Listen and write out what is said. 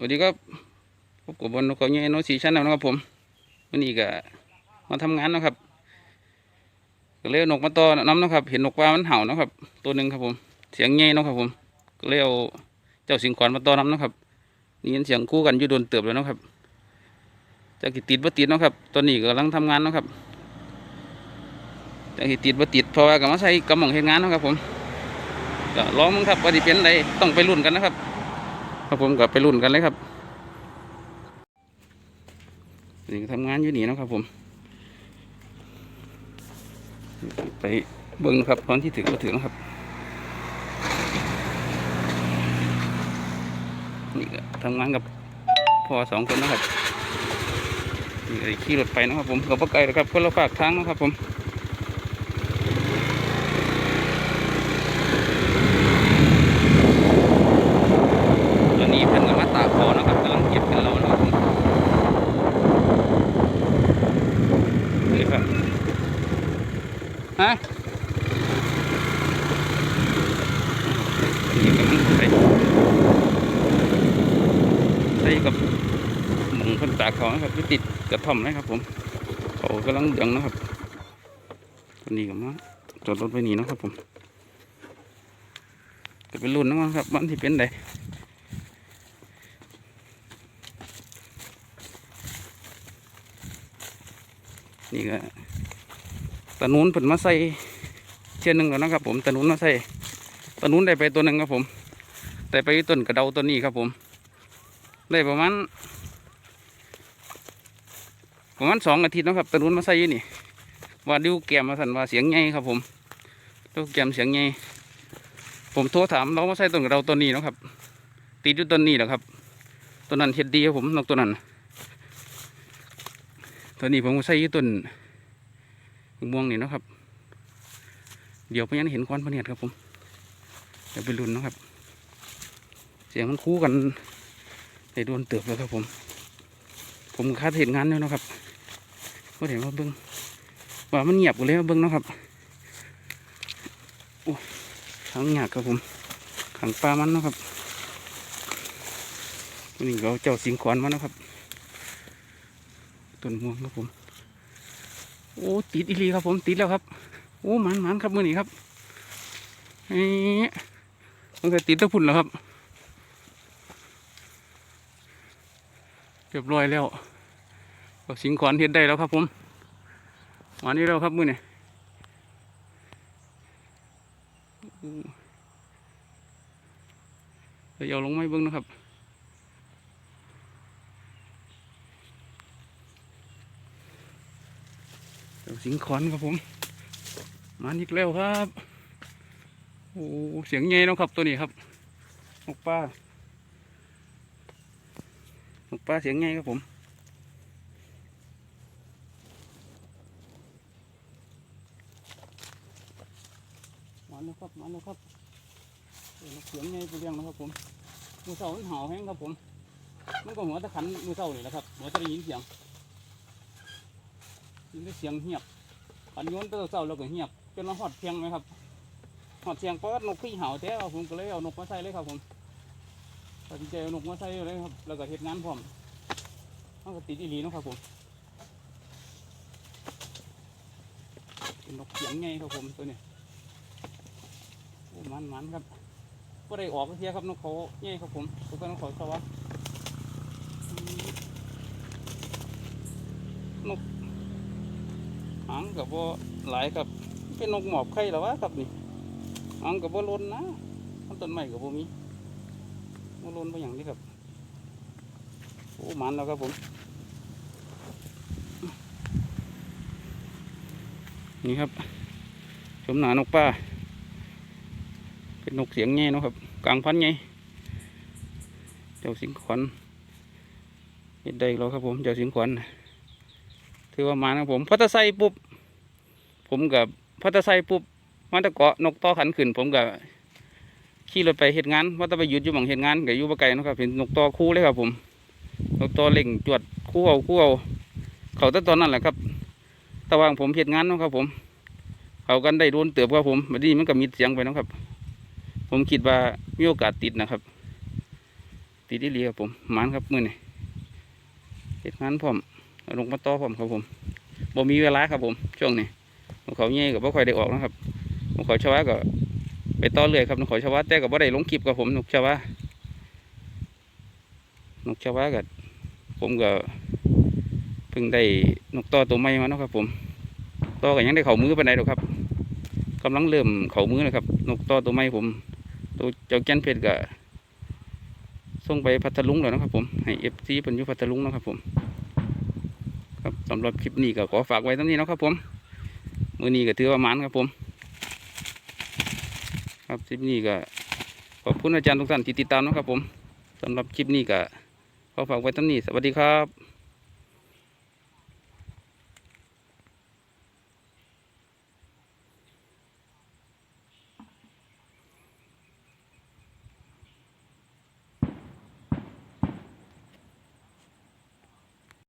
สวัสดีครับพบกับบอลนกเขาใหญ่โนสีชั้นนะครับผมวันนี้ก็มาทำงานนะครับก็เลยเอานกมาต่อน้ำนะครับ เห็นนกว่ามันเห่านะครับ ตัวหนึ่งครับผม เสียงใหญ่นะครับผม ก็เลยเอาเจ้าสิงขวานมาต่อน้ำนะครับนี่ยินเสียงคู่กันอยู่โดนเติบแล้วนะครับจากติดบ่ติดนะครับตอนนี้กำลังทำงานนะครับจากติดบ่ติดเพราะว่ากำลังใช้กำลังเฮ็ดงานนะครับผมก็ลองมึงครับว่าสิเป็นไรต้องไปลุ้นกันนะครับ ครับผมก็ไปรุ่นกันเลยครับนี่ทำงานอยู่นี่นะครับผม ไปเบิ้งครับตอนที่ถึงก็ถึงครับ นี่ก็ทำงานกับพ่อสองคนนะครับนี่ขี่รถไปนะครับผมกับปไกลนะครับคนละฝากทางนะครับผม ตอนนี้เพิ่นก็มาตากคอนะครับกำลังเก็บกันเรานะครับผมนี่ครับ ฮะนี่กำลังใส่ใส่กับหมุงเพิ่นตากเขานะครับที่ติดกระท่อมนะครับ ผมเขากำลังเหลืองนะครับตอนนี้ก็มาจอดรถไว้นี่นะครับผมจะเป็นรุ่นนะครับวันที่เป็นไดนี่ก็ ตะนุนเพิ่นมาใส่เชือหนึ่งแล้วนะครับ ผมตะนุนมาใส่ตะนุนได้ไปตัวหนึ่งครับผมได้ไปต้นกระเดาต้นนี้ครับผม ได้ประมาณประมาณสองอาทิตย์นะครับตะนุนมาใส่ยู่นี่ว่าดิวแกมมาสั่นว่าเสียงไงครับ ผมดิวแกมเสียงไงผมโทรถามเรามาใส่ต้นกระเดาต้นนี้นะครับติดอยู่ต้นนี้แหละครับต้นนั้นเฮ็ดดีครับผมนกตัวนั้นตอนนี้ผมใส่ยู่ต้น ม่วงนี่นะครับ เดี๋ยวพยังเห็นควันพเนียดครับผมเดี๋ยวไปลุ้นนะครับ เสียงมันคู่กันในโดนเติบเลยครับผม ผมคาดเห็นงานแล้วนะครับก็เห็นว่าเบิ้งว่ามันเงียบกันเลยว่าเบิ้งนะครับโอ้ทางหยากครับผมขังปลามันนะครับนนี้เราเจ้าสิงขอนมาเนะครับต้นม่วงครับผม โอ้ติดอีลีครับผมติดแล้วครับโอ้หมันหมันครับมือนี้ครับเอ๊ะมันก็ติดตะพุ่นแล้วครับเรียบร้อยแล้วก็สิงขอนเฮ็ดได้แล้วครับผมมานี้แล้วครับมือนี้อู้เดี๋ยวลงไม้เบิ้งนะครับ เดี๋ยว สิงขอนครับผม มาอีกแล้วครับ โอ้เสียงใหญ่นะครับตัวนี้ครับนกปลานกปลาเสียงใหญ่ครับผมมาแล้วครับมาแล้วครับเสียงใหญ่ไปเรียงนะครับผมมือเสาเห่าแห้งครับผมมันก็หัวตะขันมือเสาเลยแหละครับหัวจะได้ยินเสียง ยินได้เสียงเงียบปันโยนตัวเศร้าแล้วก็เงียบจนมาหอดเพียงไหมครับหอดเสียงเพระนกพี่เห่าแท้ผมก็เลยเอานกมาใส่เลยครับผมตัดสินใจเอานกมาใส่เลยครับ แล้วก็เฮ็ดงานพร้อมมันก็ติดอีหลีนะครับผมเป็นนกเสียงไงครับผมตัวนี้โอ้มันมันครับก็ได้ออกเทียครับนกเขาใหญ่ครับผมตัวเป็นกเขาสวะอืมนก หางกับว่าหลายครับ เป็นนกหมอบไข่หรอวะครับนี่หางกับว่าล้นนะมันต้นไม้กับว่ามีว่าล้นไปอย่างนี้ครับโอ้มันแล้วครับผม นี่ครับชมหนานกป้า เป็นนกเสียงไงเนะครับ กลางพันไงเจ้าสิงขวัญเห็ดได้แล้วครับผม เจ้าสิงขวัญถือว่ามานะครับผมพัตไซปุ๊บ ผมกับพัตไซปุ๊บมันตะเกาะนกต่อขันขึ้น ผมกับขี่รถไปเหตุงานว่าจะไปหยุดอยู่หม่องเหตุงานกับอยู่บะไก่นะครับเห็นนกต่อคู่เลยครับ ผม นกต่อเล่งจวดคู่เอาคู่เอาเขาแต่ตอนนั้นแหละครับตะวางผมเหตุงานนะครับ ผมเขากันได้โดนเติบครับผมบัดนี้มันก็มีเสียงไปนะครับ ผมคิดว่ามีโอกาสติดนะครับ ติดดีหลีครับผมมันครับมือนี่เห็ดมันพร้อมเอาลงมาต่อพร้อมครับผมบ่มีเวลาครับผมช่วงนี้ นกเขาเงี้ยกับบ่ค่อยได้ออกนะครับนกเขาชาวาก็ไปต่อเรื่อยครับนกเขาชาวาแต่ก็บ่ได้ลงคลิปกับผมนกชาวานกชาวาก็ผมก็เพิ่งได้นกต่อตัวใหม่มาเนาะครับ ผมต่อก็ยังได้เข่ามือไปานหรอกครับกำลังเริ่มเข่ามือนะครับ นกต่อตัวใหม่ผม ตัวเจ้าแก้นเพชรก็ส่งไปพัทลุงแล้วนะครับ ผมให้เอฟซีเป็นอยู่พัทลุงนะครับ ผม ครับสำหรับคลิปนี้ก็ขอฝากไว้ตรงนี้นะครับผม มือนี้ก็ถือว่ามันครับผม ครับคลิปนี้ก็ขอบคุณอาจารย์ทุกท่านที่ติดตามนะครับผมสำหรับคลิปนี้ก็ขอฝากไว้ตรงนี้สวัสดีครับ